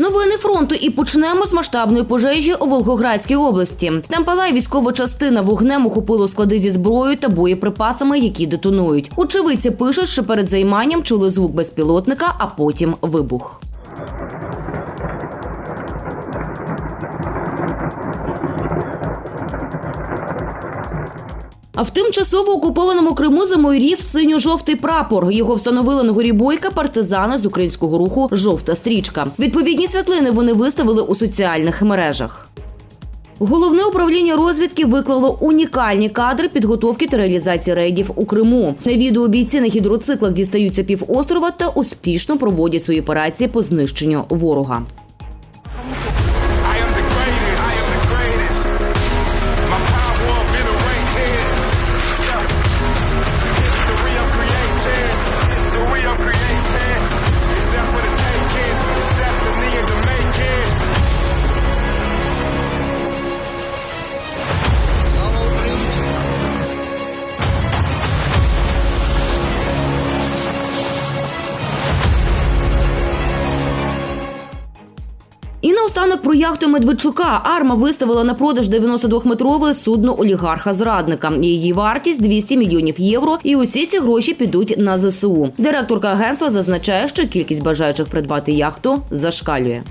Новини фронту і почнемо з масштабної пожежі у Волгоградській області. Там палає військова частина вогнем охопило склади зі зброєю та боєприпасами, які детонують. Очевидці пишуть, що перед займанням чули звук безпілотника, а потім вибух. А в тимчасово окупованому Криму замайорів синьо-жовтий прапор. Його встановили на горі Бойка партизани з українського руху Жовта стрічка. Відповідні світлини вони виставили у соціальних мережах. Головне управління розвідки виклало унікальні кадри підготовки та реалізації рейдів у Криму. На відео бійці на гідроциклах дістаються півострова та успішно проводять свої операції по знищенню ворога. Про яхту Медведчука Арма виставила на продаж 92-метрове судно олігарха зрадника. Її вартість 200 мільйонів євро, і усі ці гроші підуть на ЗСУ. Директорка агентства зазначає, що кількість бажаючих придбати яхту зашкалює.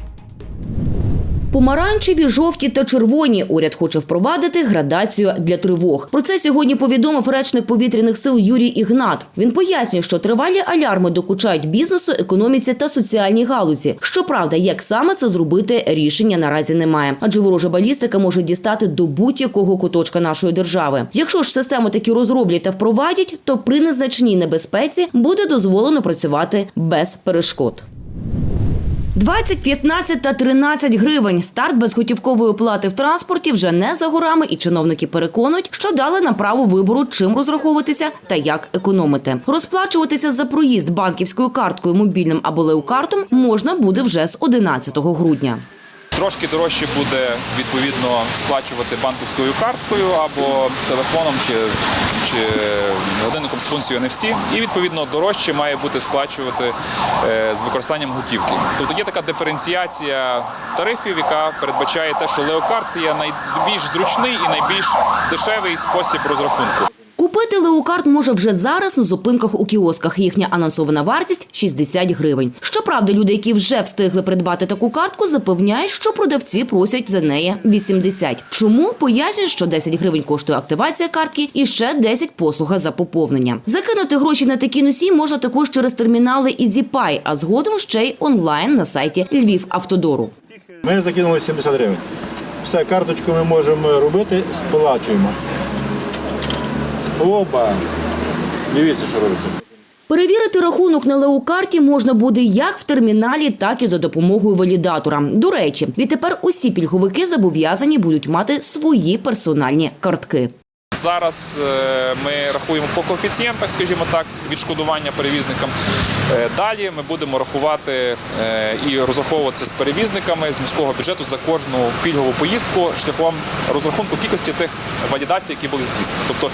Помаранчеві, жовті та червоні уряд хоче впровадити градацію для тривог. Про це сьогодні повідомив речник повітряних сил Юрій Ігнат. Він пояснює, що тривалі алярми докучають бізнесу, економіці та соціальній галузі. Щоправда, як саме це зробити, рішення наразі немає, адже ворожа балістика може дістати до будь-якого куточка нашої держави. Якщо ж систему таки розроблять та впровадять, то при незначній небезпеці буде дозволено працювати без перешкод. 20, 15 та 13 гривень. Старт безготівкової оплати в транспорті вже не за горами, і чиновники переконують, що дали на право вибору, чим розраховуватися та як економити. Розплачуватися за проїзд банківською карткою, мобільним або леокартом можна буде вже з 11 грудня. Трошки дорожче буде відповідно сплачувати банківською карткою або телефоном чи, чи годинником з функцією NFC. І відповідно дорожче має бути сплачувати е, з використанням готівки. Тобто є така диференціація тарифів, яка передбачає те, що леокарт це є найбільш зручний і найбільш дешевий спосіб розрахунку. Купити леокарт може вже зараз на зупинках у кіосках. Їхня анонсована вартість 60 гривень. Щоправда, люди, які вже встигли придбати таку картку, запевняють, що продавці просять за неї 80. Чому пояснюють, що 10 гривень коштує активація картки і ще 10 послуга за поповнення. Закинути гроші на такі носії можна також через термінали EasyPay, а згодом ще й онлайн на сайті Львівавтодору. Ми закинули 70 гривень. Все, карточку ми можемо робити, сплачуємо. Оба. Дивіться, що робиться. Перевірити рахунок на леокарті можна буде як в терміналі, так і за допомогою валідатора. До речі, відтепер усі пільговики зобов'язані будуть мати свої персональні картки. Зараз е, ми рахуємо по коефіцієнтах, скажімо так, відшкодування перевізникам. Е, Далі ми будемо рахувати е, і розраховуватися з перевізниками з міського бюджету за кожну пільгову поїздку шляхом розрахунку кількості тих валідацій, які були здійснені. Тобто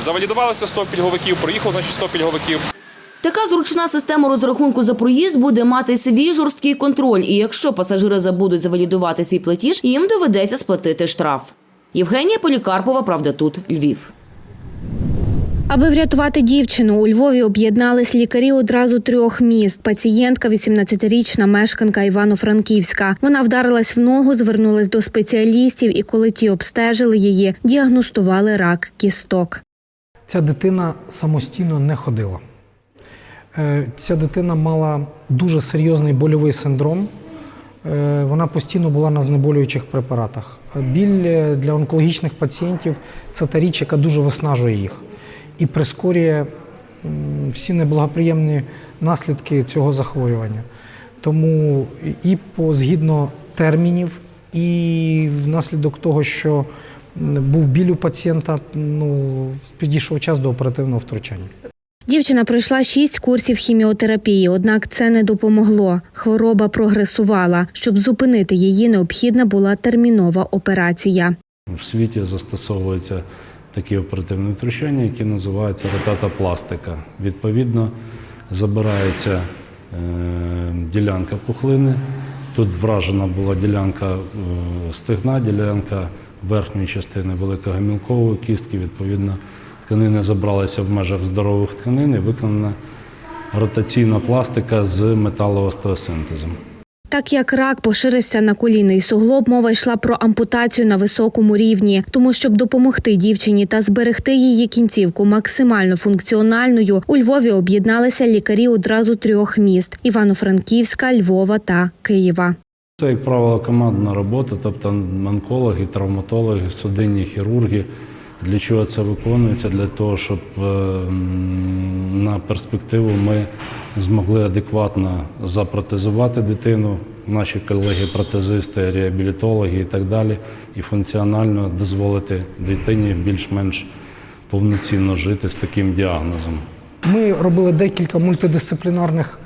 завалідувалося 100 пільговиків, проїхало значить 100 пільговиків. Така зручна система розрахунку за проїзд буде мати свій жорсткий контроль. І якщо пасажири забудуть завалідувати свій платіж, їм доведеться сплатити штраф. Євгенія Полікарпова, правда, тут Львів. Аби врятувати дівчину, у Львові об'єднались лікарі одразу трьох міст. Пацієнтка, 18-річна мешканка Івано-Франківська. Вона вдарилась в ногу, звернулась до спеціалістів, і коли ті обстежили її, діагностували рак кісток. Ця дитина самостійно не ходила. Е, Ця дитина мала дуже серйозний больовий синдром. Е, Вона постійно була на знеболюючих препаратах. Біль е, для онкологічних пацієнтів це та річ, яка дуже виснажує їх і прискорює всі неблагоприємні наслідки цього захворювання. Тому і по згідно термінів, і внаслідок того, що був біль у пацієнта, ну, підійшов час до оперативного втручання. Дівчина пройшла шість курсів хіміотерапії, однак це не допомогло. Хвороба прогресувала. Щоб зупинити її, необхідна була термінова операція. В світі застосовуються такі оперативні втручання, які називаються ротатопластика. Відповідно, забирається е, ділянка пухлини Тут вражена була ділянка е, стегна, ділянка верхньої частини великогамілкової кістки. Відповідно, тканини забралися в межах здорових тканин і виконана ротаційна пластика з металоостеосинтезом. Так як рак поширився на колінний суглоб, мова йшла про ампутацію на високому рівні. Тому, щоб допомогти дівчині та зберегти її кінцівку максимально функціональною, у Львові об'єдналися лікарі одразу трьох міст: Івано-Франківська, Львова та Києва. Це, як правило, командна робота, тобто онкологи, травматологи, судинні хірурги. Для чого це виконується? Для того, щоб е, на перспективу ми змогли адекватно запротезувати дитину, наші колеги-протезисти, реабілітологи і так далі, і функціонально дозволити дитині більш-менш повноцінно жити з таким діагнозом. Ми робили декілька мультидисциплінарних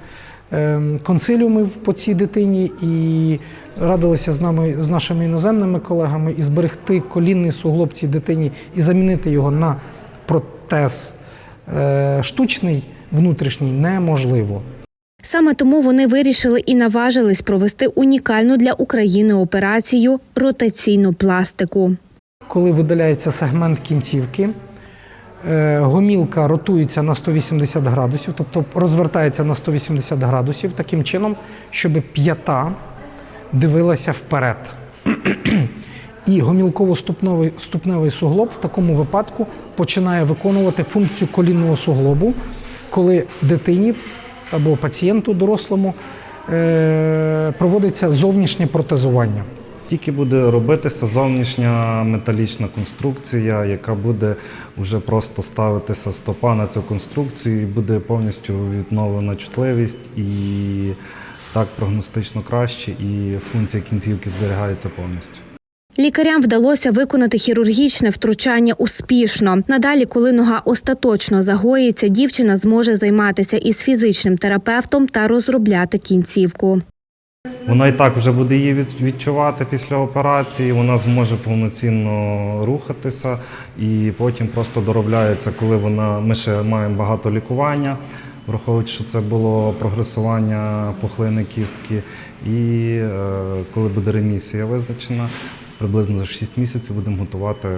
консиліумів по цій дитині і радилися з нами з нашими іноземними колегами і зберегти колінний суглоб цій дитині і замінити його на протез е, штучний внутрішній неможливо. Саме тому вони вирішили і наважились провести унікальну для України операцію ротаційну пластику. Коли видаляється сегмент кінцівки, гомілка ротується на 180 градусів, тобто розвертається на 180 градусів таким чином, щоб п'ята дивилася вперед. І гомілково-ступневий ступневий суглоб в такому випадку починає виконувати функцію колінного суглобу, коли дитині або пацієнту дорослому е, проводиться зовнішнє протезування. Тільки буде робитися зовнішня металічна конструкція, яка буде вже просто ставитися стопа на цю конструкцію і буде повністю відновлена чутливість і так прогностично краще, і функція кінцівки зберігається повністю. Лікарям вдалося виконати хірургічне втручання успішно. Надалі, коли нога остаточно загоїться, дівчина зможе займатися із фізичним терапевтом та розробляти кінцівку. Вона і так вже буде її відчувати після операції, вона зможе повноцінно рухатися і потім просто доробляється, коли вона ми ще маємо багато лікування, враховуючи, що це було прогресування пухлини кістки. І е, коли буде ремісія визначена, приблизно за 6 місяців будемо готувати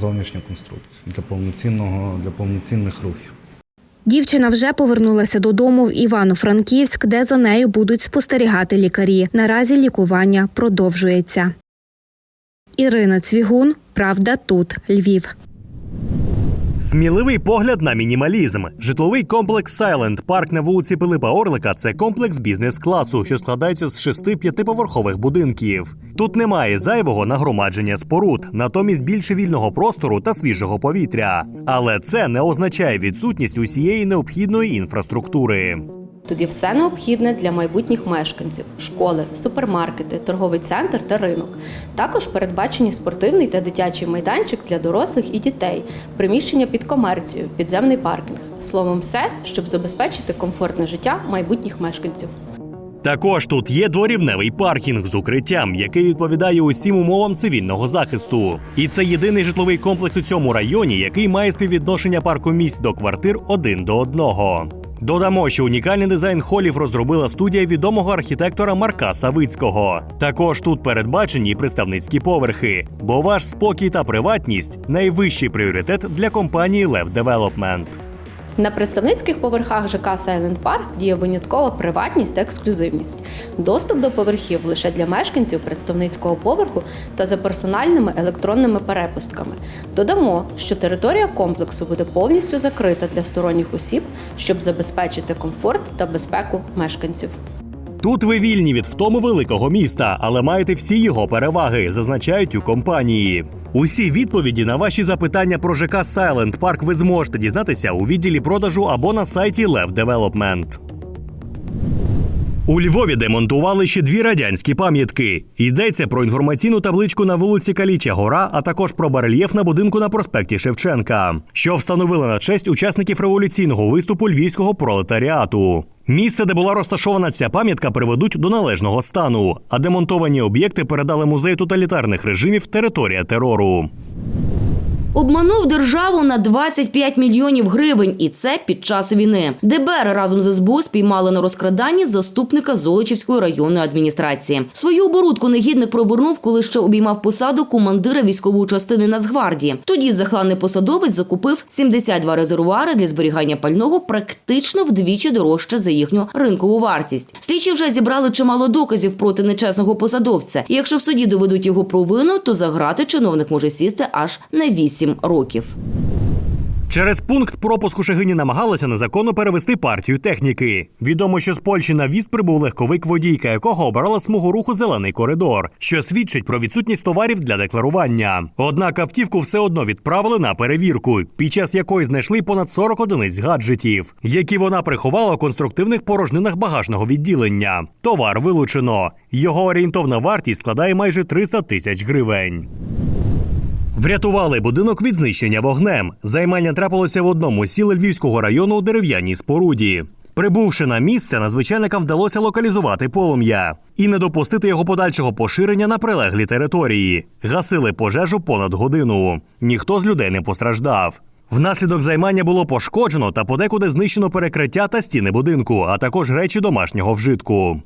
зовнішню конструкцію для повноцінного для повноцінних рухів. Дівчина вже повернулася додому в Івано-Франківськ, де за нею будуть спостерігати лікарі. Наразі лікування продовжується. Ірина Цвігун, Правда, тут Львів. Сміливий погляд на мінімалізм. Житловий комплекс Silent парк на вулиці Пилипа Орлика це комплекс бізнес-класу, що складається з шести п'ятиповерхових будинків. Тут немає зайвого нагромадження споруд, натомість більше вільного простору та свіжого повітря. Але це не означає відсутність усієї необхідної інфраструктури. Тут все необхідне для майбутніх мешканців: школи, супермаркети, торговий центр та ринок. Також передбачені спортивний та дитячий майданчик для дорослих і дітей, приміщення під комерцію, підземний паркінг. Словом, все, щоб забезпечити комфортне життя майбутніх мешканців. Також тут є дворівневий паркінг з укриттям, який відповідає усім умовам цивільного захисту. І це єдиний житловий комплекс у цьому районі, який має співвідношення парку місць до квартир один до одного. Додамо, що унікальний дизайн холів розробила студія відомого архітектора Марка Савицького. Також тут передбачені представницькі поверхи, бо ваш спокій та приватність найвищий пріоритет для компанії Лев Development. На представницьких поверхах ЖК Silent Park діє виняткова приватність та ексклюзивність. Доступ до поверхів лише для мешканців представницького поверху та за персональними електронними перепустками. Додамо, що територія комплексу буде повністю закрита для сторонніх осіб, щоб забезпечити комфорт та безпеку мешканців. Тут ви вільні від втому великого міста, але маєте всі його переваги, зазначають у компанії. Усі відповіді на ваші запитання про ЖК Silent Park ви зможете дізнатися у відділі продажу або на сайті Lev Development. У Львові демонтували ще дві радянські пам'ятки. Йдеться про інформаційну табличку на вулиці Каліча Гора, а також про барельєф на будинку на проспекті Шевченка, що встановили на честь учасників революційного виступу львівського пролетаріату. Місце, де була розташована ця пам'ятка, приведуть до належного стану, а демонтовані об'єкти передали музею тоталітарних режимів територія терору. Обманув державу на 25 мільйонів гривень, і це під час війни. ДБР разом з СБУ спіймали на розкраданні заступника Золочівської районної адміністрації. Свою оборудку негідник провернув, коли ще обіймав посаду командира військової частини Нацгвардії. Тоді захланий посадовець закупив 72 резервуари для зберігання пального практично вдвічі дорожче за їхню ринкову вартість. Слідчі вже зібрали чимало доказів проти нечесного посадовця. І якщо в суді доведуть його провину, то за грати чиновник може сісти аж на 8 років. Через пункт пропуску Шегині намагалися незаконно перевести партію техніки. Відомо, що з Польщі на віз прибув легковик водійка, якого обрала смугу руху зелений коридор, що свідчить про відсутність товарів для декларування. Однак автівку все одно відправили на перевірку, під час якої знайшли понад 40 одиниць гаджетів, які вона приховала у конструктивних порожнинах багажного відділення. Товар вилучено. Його орієнтовна вартість складає майже 300 тисяч гривень. Врятували будинок від знищення вогнем. Займання трапилося в одному з сіл Львівського району у дерев'яній споруді. Прибувши на місце, надзвичайникам вдалося локалізувати полум'я і не допустити його подальшого поширення на прилеглі території. Гасили пожежу понад годину. Ніхто з людей не постраждав. Внаслідок займання було пошкоджено та подекуди знищено перекриття та стіни будинку, а також речі домашнього вжитку.